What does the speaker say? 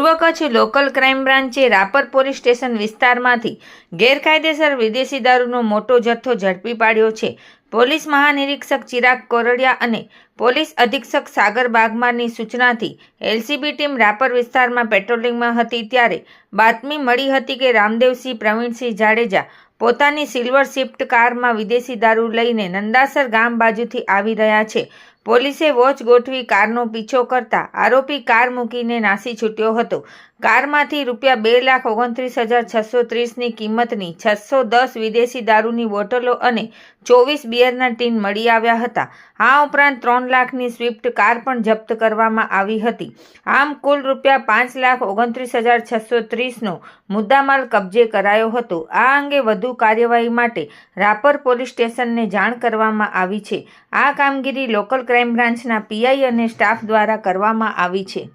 પૂર્વ Kutch local crime બ્રાન્ચે Rapar police station વિસ્તારમાંથી ગેરકાયદેસર વિદેશી દારૂનો મોટો જથ્થો ઝડપી પાડ્યો છે. પોલીસ મહાનિરીક્ષક ચિરાગ કોરડિયા અને પોલીસ અધિક્ષક સાગર બાગમારની સૂચનાથી એલસીબી ટીમ રાપર વિસ્તારમાં પેટ્રોલિંગમાં હતી ત્યારે બાતમી મળી હતી કે રામદેવસિંહ પ્રવીણસિંહ જાડેજા પોતાની સિલ્વર શિફ્ટ કારમાં વિદેશી દારૂ લઈને નંદાસર ગામ બાજુથી આવી રહ્યા છે. પોલીસે વોચ ગોઠવી કારનો પીછો કરતા આરોપી કાર મૂકીને નાસી છૂટ્યો હતો. કારમાંથી રૂપિયા બે લાખ ઓગણત્રીસ હજાર છસો ત્રીસની કિંમતની છસો દસ વિદેશી દારૂની બોટલો અને ચોવીસ બિયરના ટીન મળી આવ્યા હતા. આ ઉપરાંત ત્રણ લાખની સ્વિફ્ટ કાર પણ જપ્ત કરવામાં આવી હતી. આમ કુલ રૂપિયા પાંચ લાખ ઓગણત્રીસ હજાર છસો ત્રીસનો મુદ્દામાલ કબજે કરાયો હતો. આ અંગે વધુ કાર્યવાહી માટે રાપર પોલીસ સ્ટેશનને જાણ કરવામાં આવી છે. આ કામગીરી લોકલ ક્રાઇમ બ્રાન્ચના પીઆઈ અને સ્ટાફ દ્વારા કરવામાં આવી છે.